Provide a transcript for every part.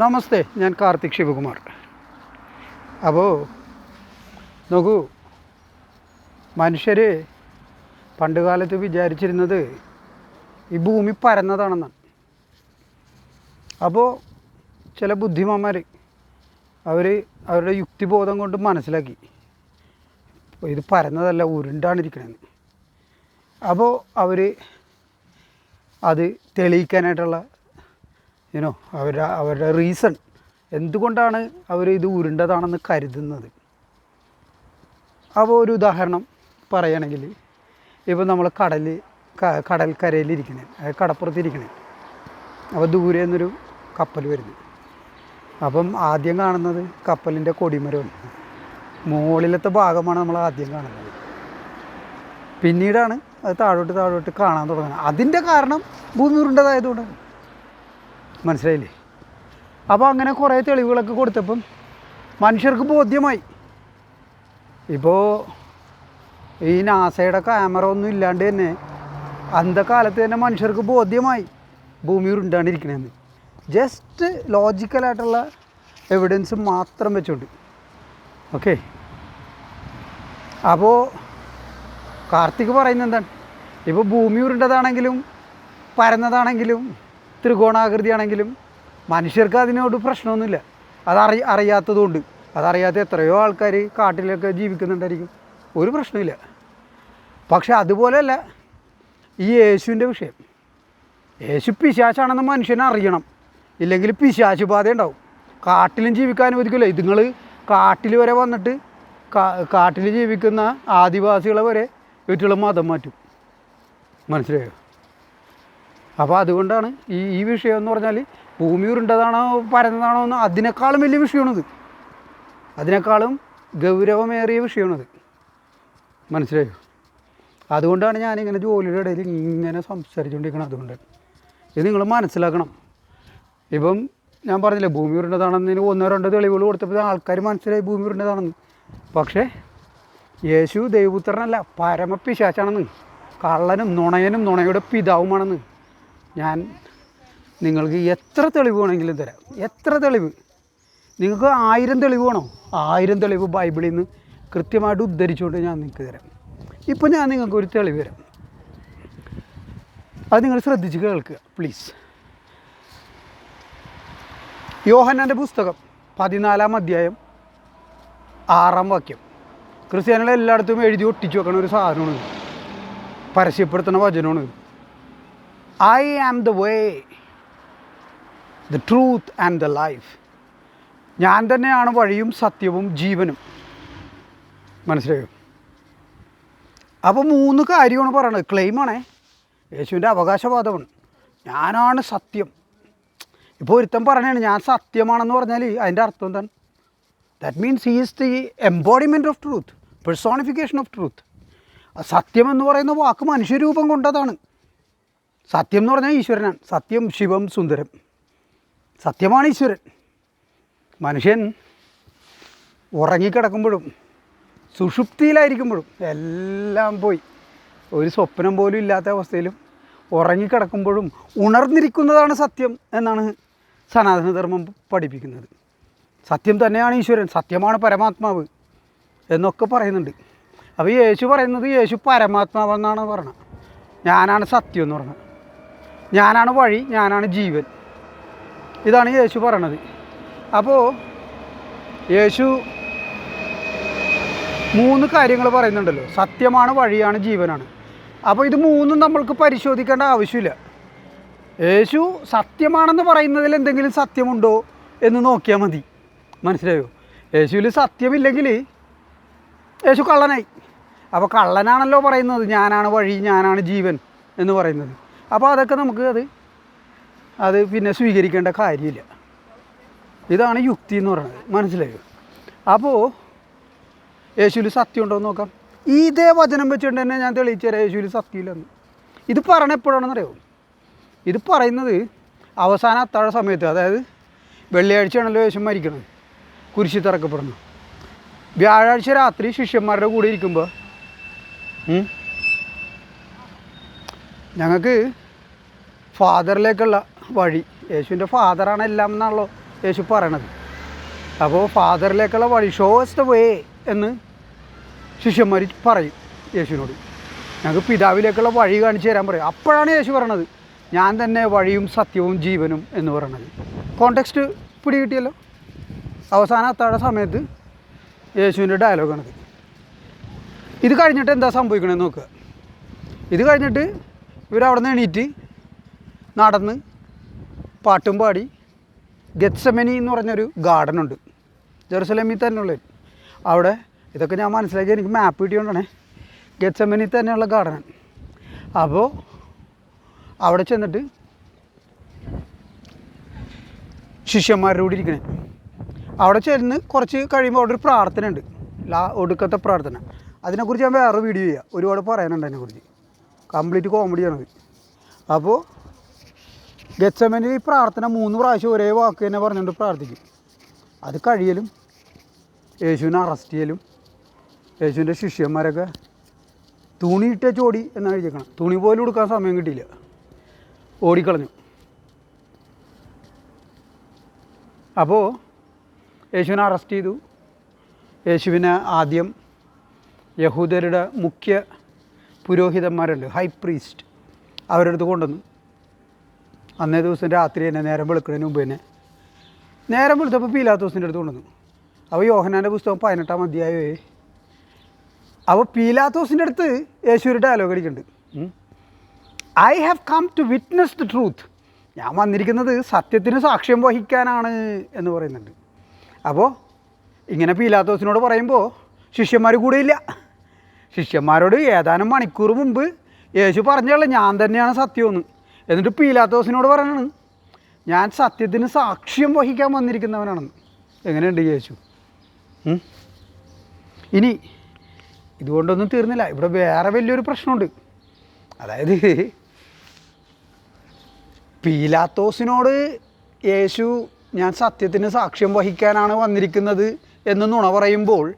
നമസ്തേ ഞാൻ കാർത്തിക് ശിവകുമാർ. അപ്പോൾ നോക്കൂ മനുഷ്യർ പണ്ട് കാലത്ത് വിചാരിച്ചിരുന്നത് ഈ ഭൂമി പരന്നതാണെന്നാണ്. അപ്പോൾ ചില ബുദ്ധിമാന്മാർ അവർ അവരുടെ യുക്തിബോധം കൊണ്ട് മനസ്സിലാക്കി ഇത് പരന്നതല്ല ഉരുണ്ടാണിരിക്കണമെന്ന് അപ്പോൾ അവർ അത് തെളിയിക്കാനായിട്ടുള്ള യുനോ അവരുടെ അവരുടെ റീസൺ എന്തുകൊണ്ടാണ് അവർ ഇത് ഉരുണ്ടതാണെന്ന് കരുതുന്നത്? അപ്പോൾ ഒരു ഉദാഹരണം പറയുകയാണെങ്കിൽ ഇപ്പോൾ നമ്മൾ കടൽ കടൽക്കരയിലിരിക്കണേ കടപ്പുറത്തിരിക്കണേ അപ്പോൾ ദൂരെ നിന്നൊരു കപ്പൽ വരുന്നു. അപ്പം ആദ്യം കാണുന്നത് കപ്പലിന്റെ കൊടിമരമാണ്. മുകളിലത്തെ ഭാഗമാണ് നമ്മൾ ആദ്യം കാണുന്നത്. പിന്നീടാണ് അത് താഴോട്ട് താഴോട്ട് കാണാൻ തുടങ്ങുന്നത്. അതിന്റെ കാരണം ഭൂമി ഉരുണ്ടതായതുകൊണ്ടാണ് മനസ്സിലായില്ലേ? അപ്പോൾ അങ്ങനെ കുറേ തെളിവുകളൊക്കെ കൊടുത്തപ്പം മനുഷ്യർക്ക് ബോധ്യമായി. ഇപ്പോൾ ഈ നാസയുടെ ക്യാമറ ഒന്നും ഇല്ലാണ്ട് തന്നെ അന്ധകാലത്ത് തന്നെ മനുഷ്യർക്ക് ബോധ്യമായി ഭൂമി ഉരുണ്ടാണ്ടിരിക്കണമെന്ന് ജസ്റ്റ് ലോജിക്കലായിട്ടുള്ള എവിഡൻസ് മാത്രം വെച്ചുകൊണ്ട് ഓക്കെ അപ്പോൾ കാർത്തിക് പറയുന്നത് എന്താണ്? ഇപ്പോൾ ഭൂമി ഉരുണ്ടതാണെങ്കിലും പരന്നതാണെങ്കിലും ത്രികോണാകൃതിയാണെങ്കിലും മനുഷ്യർക്ക് അതിനോട് പ്രശ്നമൊന്നുമില്ല. അതറി അറിയാത്തതുകൊണ്ട്. അതറിയാത്ത എത്രയോ ആൾക്കാർ കാട്ടിലൊക്കെ ജീവിക്കുന്നുണ്ടായിരിക്കും. ഒരു പ്രശ്നമില്ല. പക്ഷെ അതുപോലെയല്ല ഈ യേശുവിന്റെ വിഷയം. യേശു പിശാശാണെന്ന് മനുഷ്യനെ അറിയണം. ഇല്ലെങ്കിൽ പിശാശ് ബാധ ഉണ്ടാവും. കാട്ടിലും ജീവിക്കാൻ അനുവദിക്കില്ല. ഇതുങ്ങൾ കാട്ടിൽ വരെ വന്നിട്ട് കാട്ടിൽ ജീവിക്കുന്ന ആദിവാസികളെ വരെ വീട്ടിലുള്ള മതം മാറ്റും. മനസ്സിലായോ? അപ്പോൾ അതുകൊണ്ടാണ് ഈ ഈ വിഷയം എന്ന് പറഞ്ഞാൽ ഭൂമി ഉരുണ്ടതാണോ പരന്നതാണോ എന്ന് അതിനേക്കാളും വലിയ വിഷയമാണിത്. അതിനേക്കാളും ഗൗരവമേറിയ വിഷയമാണിത്. മനസ്സിലായോ? അതുകൊണ്ടാണ് ഞാനിങ്ങനെ ജോലിയുടെ ഇടയിൽ ഇങ്ങനെ സംസാരിച്ചുകൊണ്ടിരിക്കണം അതുകൊണ്ട്. ഇത് നിങ്ങൾ മനസ്സിലാക്കണം. ഇപ്പം ഞാൻ പറഞ്ഞില്ലേ ഭൂമി ഉരുണ്ടതാണെന്നതിന് ഒന്നോ രണ്ടോ തെളിവുകൾ കൊടുത്തപ്പോൾ ആൾക്കാർ മനസ്സിലായി ഭൂമി ഉരുണ്ടതാണെന്ന്. പക്ഷേ യേശു ദൈവപുത്രനല്ല പരമപിശാച്ചാണെന്ന് കള്ളനും നുണയനും നുണയുടെ പിതാവുമാണെന്ന്. ഞാൻ നിങ്ങൾക്ക് എത്ര തെളിവ് വേണമെങ്കിലും തരാം. എത്ര തെളിവ്? നിങ്ങൾക്ക് ആയിരം തെളിവ് വേണോ? ആയിരം തെളിവ് ബൈബിളിൽ നിന്ന് കൃത്യമായിട്ട് ഉദ്ധരിച്ചുകൊണ്ട് ഞാൻ നിങ്ങൾക്ക് തരാം. ഇപ്പോൾ ഞാൻ നിങ്ങൾക്ക് ഒരു തെളിവ് തരാം. അത് നിങ്ങൾ ശ്രദ്ധിച്ച് കേൾക്കുക പ്ലീസ് യോഹന്നാന്റെ പുസ്തകം പതിനാലാം അധ്യായം ആറാം വാക്യം. ക്രിസ്ത്യാനികളെ എല്ലായിടത്തും എഴുതി ഒട്ടിച്ചു വെക്കണ ഒരു സാധനമാണ്. പരസ്യപ്പെടുത്തുന്ന വചനമാണ് ഇത്. am the way, the truth and the life. ഞാൻ തന്നെയാണ് വഴിയും സത്യവും ജീവനും. മനസ്സിലായോ? അപ്പോൾ മൂന്ന് കാര്യമാണ് പറയണത്. ക്ലെയിമാണേ യേശുവിന്റെ അവകാശവാദമാണ്. ഞാനാണ് സത്യം. ഇപ്പോൾ ഒരുത്തൻ പറഞ്ഞാണ് ഞാൻ സത്യമാണെന്ന് പറഞ്ഞാൽ അതിന്റെ അർത്ഥം എന്താണ്? That means is the embodiment of truth personification of truth സത്യം എന്ന് പറയുന്ന വാക്ക് മനുഷ്യരൂപം കൊണ്ടതാണ്. സത്യം എന്ന് പറഞ്ഞാൽ ഈശ്വരനാണ്. സത്യം ശിവം സുന്ദരം. സത്യമാണ് ഈശ്വരൻ. മനുഷ്യൻ ഉറങ്ങിക്കിടക്കുമ്പോഴും സുഷുപ്തിയിലായിരിക്കുമ്പോഴും എല്ലാം പോയി. ഒരു സ്വപ്നം പോലും ഇല്ലാത്ത അവസ്ഥയിലും ഉറങ്ങിക്കിടക്കുമ്പോഴും ഉണർന്നിരിക്കുന്നതാണ് സത്യം എന്നാണ് സനാതനധർമ്മം പഠിപ്പിക്കുന്നത്. സത്യം തന്നെയാണ് ഈശ്വരൻ. സത്യമാണ് പരമാത്മാവ് എന്നൊക്കെ പറയുന്നുണ്ട്. അപ്പോൾ യേശു പറയുന്നത് യേശു പരമാത്മാവെന്നാണ് പറഞ്ഞത്. ഞാനാണ് സത്യം എന്ന് പറഞ്ഞത്. ഞാനാണ് വഴി ഞാനാണ് ജീവൻ. ഇതാണ് യേശു പറയണത്. അപ്പോൾ യേശു മൂന്ന് കാര്യങ്ങൾ പറയുന്നുണ്ടല്ലോ. സത്യമാണ് വഴിയാണ് ജീവനാണ്. അപ്പോൾ ഇത് മൂന്നും നമ്മൾക്ക് പരിശോധിക്കേണ്ട ആവശ്യമില്ല. യേശു സത്യമാണെന്ന് പറയുന്നതിൽ എന്തെങ്കിലും സത്യമുണ്ടോ എന്ന് നോക്കിയാൽ മതി. മനസ്സിലായോ? യേശുവിൽ സത്യമില്ലെങ്കിൽ യേശു കള്ളനായി. അപ്പോൾ കള്ളനാണല്ലോ പറയുന്നത്. ഞാനാണ് വഴി ഞാനാണ് ജീവൻ എന്ന് പറയുന്നത്. അപ്പോൾ അതൊക്കെ നമുക്ക് അത് അത് പിന്നെ സ്വീകരിക്കേണ്ട കാര്യമില്ല. ഇതാണ് യുക്തി എന്ന് പറയുന്നത്. മനസ്സിലായോ? അപ്പോൾ യേശുവിൽ സത്യം ഉണ്ടോ എന്ന് നോക്കാം. ഇതേ വചനം വെച്ചുകൊണ്ട് തന്നെ ഞാൻ തെളിയിച്ചു തരാം. യേശുവിൽ സത്യമില്ലെന്ന് ഇത് പറയണ എപ്പോഴാണെന്നറിയോ? ഇത് പറയുന്നത് അവസാന അത്താഴ സമയത്ത്. അതായത് വെള്ളിയാഴ്ചയാണല്ലോ യേശു മരിക്കുന്നത് കുരിശി തിറക്കപ്പെടുന്നു വ്യാഴാഴ്ച രാത്രി ശിഷ്യന്മാരുടെ കൂടെ ഇരിക്കുമ്പോൾ ഞങ്ങൾക്ക് ഫാദറിലേക്കുള്ള വഴി യേശുവിന്റെ ഫാദറാണ് എല്ലാം എന്നാണല്ലോ യേശു പറയണത്. അപ്പോൾ ഫാദറിലേക്കുള്ള വഴി ഷോസ് ദ വേ എന്ന് ശിഷ്യന്മാർ പറയും യേശുവിനോട്. ഞങ്ങൾക്ക് പിതാവിലേക്കുള്ള വഴി കാണിച്ചു തരാൻ പറയും. അപ്പോഴാണ് യേശു പറയണത് ഞാൻ തന്നെ വഴിയും സത്യവും ജീവനും എന്ന് പറയണത്. കോണ്ടെക്സ്റ്റ് പിടി കിട്ടിയല്ലോ അവസാന അത്താഴ സമയത്ത് യേശുവിന്റെ ഡയലോഗാണിത് ഇത് കഴിഞ്ഞിട്ട് എന്താ സംഭവിക്കണമെന്ന് നോക്കുക. ഇത് കഴിഞ്ഞിട്ട് ഇവരവിടെ നിന്ന് എണീറ്റ് നടന്ന് പാട്ടും പാടി ഗെറ്റ്സമനി എന്ന് പറഞ്ഞൊരു ഗാർഡൻ ഉണ്ട്. ജെറുസലേമിൽ തന്നെയുള്ളത് അവിടെ ഇതൊക്കെ ഞാൻ മനസ്സിലാക്കി എനിക്ക് മാപ്പ് കിട്ടിയോണ്ടാണ്. ഗെറ്റ്സമനി തന്നെയുള്ള ഗാർഡൻ അപ്പോൾ അവിടെ ചെന്നിട്ട് ശിഷ്യന്മാരുടെ കൂടി ഇരിക്കണേ. അവിടെ ചെന്ന് കുറച്ച് കഴിയുമ്പോൾ അവിടെ ഒരു പ്രാർത്ഥന ഉണ്ട് ലാ ഒടുക്കത്തെ പ്രാർത്ഥന. അതിനെക്കുറിച്ച് ഞാൻ വേറെ വീഡിയോ ചെയ്യാം. ഒരുപാട് പറയാനുണ്ട് അതിനെക്കുറിച്ച്. കംപ്ലീറ്റ് കോമഡിയാണത് അപ്പോൾ ഗച്ചമനിൽ ഈ പ്രാർത്ഥന മൂന്ന് പ്രാവശ്യം ഒരേ വാക്ക് തന്നെ പറഞ്ഞുകൊണ്ട് പ്രാർത്ഥിക്കും. അത് കഴിയലും യേശുവിനെ അറസ്റ്റ് ചെയ്യലും യേശുവിന്റെ ശിഷ്യന്മാരൊക്കെ തുണിയിട്ട ചോടി എന്നാണ് എഴുതിക്കണം തുണി പോലും എടുക്കാൻ സമയം കിട്ടിയില്ല. ഓടിക്കളഞ്ഞു. അപ്പോൾ യേശുവിനെ അറസ്റ്റ് ചെയ്തു. യേശുവിനെ ആദ്യം യഹൂദരുടെ മുഖ്യ പുരോഹിതന്മാരുണ്ട്. ഹൈ പ്രീസ്റ്റ് അവരുടെ അടുത്ത് കൊണ്ടുവന്നു. അന്നേ ദിവസം രാത്രി തന്നെ നേരം വെളുക്കുന്നതിന് മുമ്പ് തന്നെ. നേരം വെളുത്തപ്പോൾ പീലാത്തോസിന്റെ അടുത്ത് കൊണ്ടുവന്നു. അപ്പോൾ യോഹനാന്റെ പുസ്തകം പതിനെട്ടാം അധ്യായമേ അപ്പോൾ പീലാത്തോസിന്റെ അടുത്ത് യേശു ഡയലോഗ് അടിക്കുന്നുണ്ട് I have come to witness the truth ഞാൻ വന്നിരിക്കുന്നത് സത്യത്തിന് സാക്ഷ്യം വഹിക്കാനാണ് എന്ന് പറയുന്നുണ്ട്. അപ്പോൾ ഇങ്ങനെ പീലാത്തോസിനോട് പറയുമ്പോൾ ശിഷ്യന്മാർ കൂടെയില്ല ശിഷ്യന്മാരോട് ഏതാനും മണിക്കൂർ മുമ്പ് യേശു പറഞ്ഞല്ലോ ഞാൻ തന്നെയാണ് സത്യമെന്ന്. എന്നിട്ട് പീലാത്തോസിനോട് പറയണത് ഞാൻ സത്യത്തിന് സാക്ഷ്യം വഹിക്കാൻ വന്നിരിക്കുന്നവനാണെന്ന്. എങ്ങനെയുണ്ട് യേശു? ഇനി ഇതുകൊണ്ടൊന്നും തീർന്നില്ല. ഇവിടെ വേറെ വലിയൊരു പ്രശ്നമുണ്ട്. അതായത് പീലാത്തോസിനോട് യേശു ഞാൻ സത്യത്തിന് സാക്ഷ്യം വഹിക്കാനാണ് വന്നിരിക്കുന്നത് എന്ന് നുണ പറയുമ്പോൾ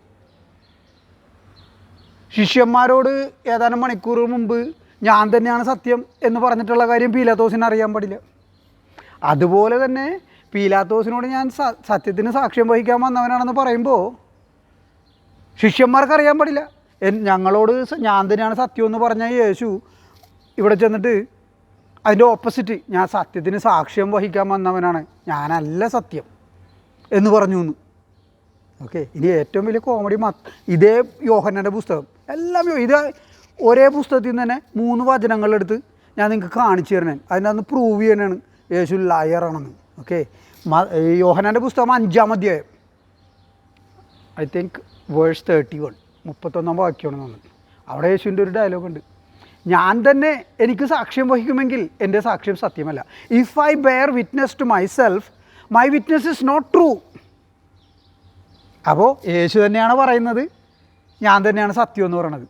ശിഷ്യന്മാരോട് ഏതാനും മണിക്കൂർ മുമ്പ് ഞാൻ തന്നെയാണ് സത്യം എന്ന് പറഞ്ഞിട്ടുള്ള കാര്യം പീലാത്തോസിന് അറിയാൻ പാടില്ല. അതുപോലെ തന്നെ പീലാത്തോസിനോട് ഞാൻ സത്യത്തിന് സാക്ഷ്യം വഹിക്കാൻ വന്നവനാണെന്ന് പറയുമ്പോൾ ശിഷ്യന്മാർക്ക് അറിയാൻ പാടില്ല. ഞങ്ങളോട് ഞാൻ തന്നെയാണ് സത്യം എന്ന് പറഞ്ഞ യേശു ഇവിടെ ചെന്നിട്ട് അതിന്റെ ഓപ്പോസിറ്റ് ഞാൻ സത്യത്തിന് സാക്ഷ്യം വഹിക്കാൻ വന്നവനാണ്. ഞാനല്ല സത്യം എന്ന് പറഞ്ഞു എന്ന്. ഓക്കെ ഇനി ഏറ്റവും വലിയ കോമഡി മാത്രം ഇതേ യോഹന്നന്റെ പുസ്തകം. എല്ലാം ഇത് ഒരേ പുസ്തകത്തിൽ നിന്ന് തന്നെ മൂന്ന് വചനങ്ങളെടുത്ത് ഞാൻ നിങ്ങൾക്ക് കാണിച്ചു തരണേ അതിനകത്ത് പ്രൂവ് ചെയ്യണേ യേശു ലയറാണെന്ന് ഓക്കെ യോഹനന്റെ പുസ്തകം അഞ്ചാം അധ്യായം. I think verse thirty one മുപ്പത്തൊന്നാം വാക്യമാണ് നമ്മൾ അവിടെ യേശുവിന്റെ ഒരു ഡയലോഗ് ഉണ്ട്. ഞാൻ തന്നെ എനിക്ക് സാക്ഷ്യം വഹിക്കുമെങ്കിൽ എന്റെ സാക്ഷ്യം സത്യമല്ല. If I bear witness to myself my witness is not true അപ്പോൾ യേശു തന്നെയാണ് പറയുന്നത് ഞാൻ തന്നെയാണ് സത്യം എന്ന് പറയണത്.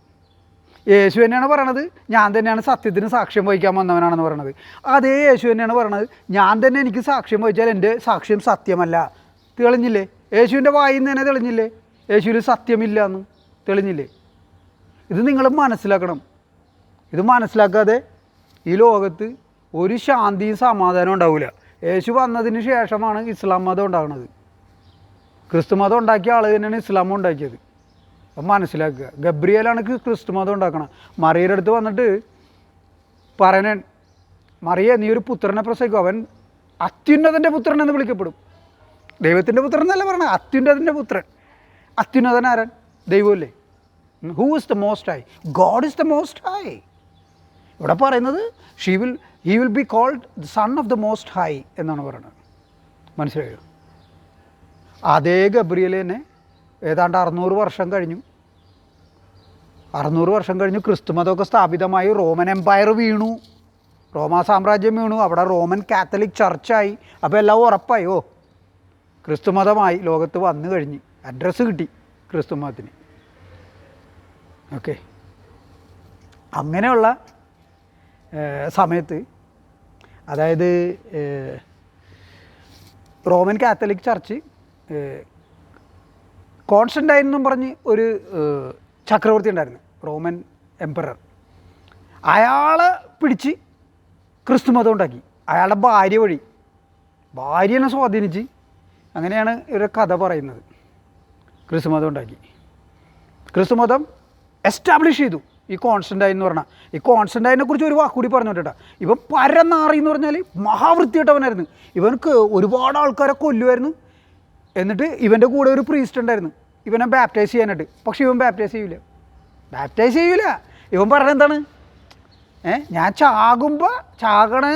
യേശു തന്നെയാണ് പറയണത് ഞാൻ തന്നെയാണ് സത്യത്തിന് സാക്ഷ്യം വഹിക്കാൻ വന്നവനാണെന്ന് പറയണത്. അതേ യേശു തന്നെയാണ് പറയണത് ഞാൻ തന്നെ എനിക്ക് സാക്ഷ്യം വഹിച്ചാൽ എന്റെ സാക്ഷ്യം സത്യമല്ല. തെളിഞ്ഞില്ലേ? യേശുവിന്റെ വായിൽ നിന്ന് തന്നെ തെളിഞ്ഞില്ലേ? യേശുവിൽ സത്യമില്ല എന്ന് തെളിഞ്ഞില്ലേ? ഇത് നിങ്ങൾ മനസ്സിലാക്കണം. ഇത് മനസ്സിലാക്കാതെ ഈ ലോകത്ത് ഒരു ശാന്തിയും സമാധാനവും ഉണ്ടാവില്ല. യേശു വന്നതിന് ശേഷമാണ് ഇസ്ലാം മതം ഉണ്ടാകുന്നത് ക്രിസ്തു മതം ഉണ്ടാക്കിയ ആൾ തന്നെയാണ് ഇസ്ലാമും ഉണ്ടാക്കിയത്. അപ്പം മനസ്സിലാക്കുക. ഗബ്രിയേലാണ് ക്രി- ക്രിസ്തു മതം ഉണ്ടാക്കണം മറിയുടെ അടുത്ത് വന്നിട്ട് പറയണൻ മറിയ നീ ഒരു പുത്രനെ പ്രസവിക്കും. അവൻ അത്യുന്നതന്റെ പുത്രൻ എന്ന് വിളിക്കപ്പെടും. ദൈവത്തിന്റെ പുത്രൻ എന്നല്ല പറഞ്ഞത് അത്യുന്നതന്റെ പുത്രൻ. അത്യുന്നതൻ ആരൻ ദൈവമല്ലേ? Who is the most high God is the most high ഇവിടെ പറയുന്നത് she will he will be called son of the most high എന്നാണ് പറയുന്നത് മനസ്സിലായോ? അതേ ഗബ്രിയേൽ തന്നെ. ഏതാണ്ട് അറുന്നൂറ് വർഷം കഴിഞ്ഞു. അറുന്നൂറ് വർഷം കഴിഞ്ഞു ക്രിസ്തുമതമൊക്കെ സ്ഥാപിതമായി. റോമൻ എംപയർ വീണു. റോമാ സാമ്രാജ്യം വീണു. അവിടെ റോമൻ കാത്തലിക് ചർച്ചായി. അപ്പോൾ എല്ലാം ഉറപ്പായി. ഓ ക്രിസ്തുമതമായി ലോകത്ത് വന്നു കഴിഞ്ഞ്. അഡ്രസ്സ് കിട്ടി ക്രിസ്തുമതത്തിന് ഓക്കെ. അങ്ങനെയുള്ള സമയത്ത് അതായത് റോമൻ കാത്തലിക് ചർച്ച് ഏഹ്, ആയിരുന്നു പറഞ്ഞ് ഒരു ചക്രവർത്തി ഉണ്ടായിരുന്നു റോമൻ എംപറർ. അയാളെ പിടിച്ച് ക്രിസ്തു മതം ഉണ്ടാക്കി. അയാളുടെ ഭാര്യ വഴി. ഭാര്യനെ സ്വാധീനിച്ച് അങ്ങനെയാണ് ഇവരുടെ കഥ പറയുന്നത്. ക്രിസ്തു മതം ഉണ്ടാക്കി. ക്രിസ്തു മതം എസ്റ്റാബ്ലിഷ് ചെയ്തു. ഈ കോൺസ്റ്റന്റായി എന്ന് പറഞ്ഞാൽ ഈ കോൺസ്റ്റന്റായിനെ കുറിച്ച് ഒരു വാക്കുകൂടി പറഞ്ഞു കേട്ടോ. ഇവൻ പരനാറി എന്ന് പറഞ്ഞാൽ മഹാവൃത്തിയിട്ടവനായിരുന്നു ഇവനക്ക് ഒരുപാട് ആൾക്കാരെ കൊല്ലുമായിരുന്നു എന്നിട്ട് ഇവന്റെ കൂടെ ഒരു പ്രീസ്റ്റ് ഉണ്ടായിരുന്നു. ഇവനെ ബാപ്റ്റൈസ് ചെയ്യാനായിട്ട്. പക്ഷെ ഇവൻ ബാപ്റ്റൈസ് ചെയ്യൂല. ബാപ്റ്റൈസ് ചെയ്യൂല. ഇവൻ പറഞ്ഞ എന്താണ്? ഏ ഞാൻ ചാകുമ്പോൾ ചാകണ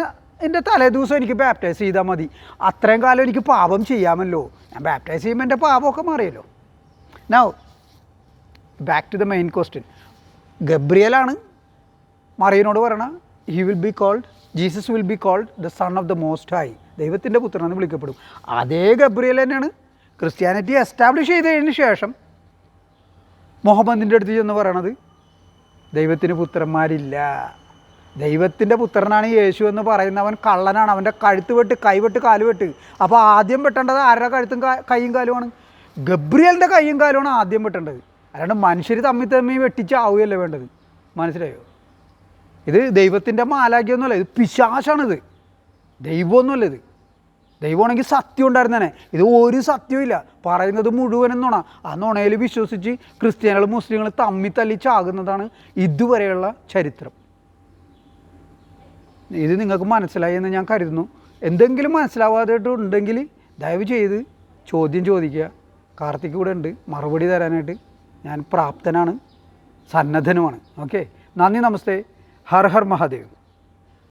എന്റെ തലേ ദിവസം എനിക്ക് ബാപ്റ്റൈസ് ചെയ്താൽ മതി. അത്രയും കാലം എനിക്ക് പാപം ചെയ്യാമല്ലോ. ഞാൻ ബാപ്റ്റൈസ് ചെയ്യുമ്പോൾ എന്റെ പാപമൊക്കെ മാറിയല്ലോ. Now back to the main question ഗബ്രിയലാണ് മറിയനോട് പറയണ he will be called Jesus will be called the son of the most high ദൈവത്തിന്റെ പുത്രനെന്ന് വിളിക്കപ്പെടും. അതേ ഗബ്രിയൽ തന്നെയാണ് ക്രിസ്ത്യാനിറ്റി എസ്റ്റാബ്ലിഷ് ചെയ്തതിന് ശേഷം മുഹമ്മദിന്റെ അടുത്ത് ചെന്ന് പറയണത് ദൈവത്തിന് പുത്രന്മാരില്ല. ദൈവത്തിന്റെ പുത്രനാണ് യേശു എന്ന് പറയുന്നവൻ കള്ളനാണ്. അവന്റെ കഴുത്ത് വെട്ട് കൈവെട്ട് കാൽ വെട്ട്. അപ്പോൾ ആദ്യം വെട്ടേണ്ടത് ആരുടെ കഴുത്തും കൈയും കാലുമാണ് ഗബ്രിയലിന്റെ കൈയും കാലുമാണ് ആദ്യം വെട്ടേണ്ടത്. അല്ലാണ്ട് മനുഷ്യർ തമ്മിൽ തമ്മിൽ വെട്ടിച്ചാവുകയല്ലേ വേണ്ടത്? മനസ്സിലായോ? ഇത് ദൈവത്തിന്റെ മാലാഖ്യമൊന്നുമല്ല ഇത് പിശാശാണിത്. ദൈവമൊന്നുമല്ല ഇത്. ദൈവമാണെങ്കിൽ സത്യം ഉണ്ടായിരുന്നേനെ. ഇത് ഒരു സത്യവും ഇല്ല. പറയുന്നത് മുഴുവനും നുണ ആ നുണയിൽ വിശ്വസിച്ച് ക്രിസ്ത്യാനികളും മുസ്ലിങ്ങളും തമ്മിൽ തല്ലിച്ചാകുന്നതാണ് ഇതുവരെയുള്ള ചരിത്രം. ഇത് നിങ്ങൾക്ക് മനസ്സിലായി എന്ന് ഞാൻ കരുതുന്നു. എന്തെങ്കിലും മനസ്സിലാവാതായിട്ട് ഉണ്ടെങ്കിൽ ദയവ് ചെയ്ത് ചോദ്യം ചോദിക്കുക. കാർത്തിക് കൂടെ ഉണ്ട്. മറുപടി തരാനായിട്ട് ഞാൻ പ്രാപ്തനാണ്. സന്നദ്ധനുമാണ്. ഓക്കെ. നന്ദി നമസ്തേ. ഹർ ഹർ മഹാദേവ്.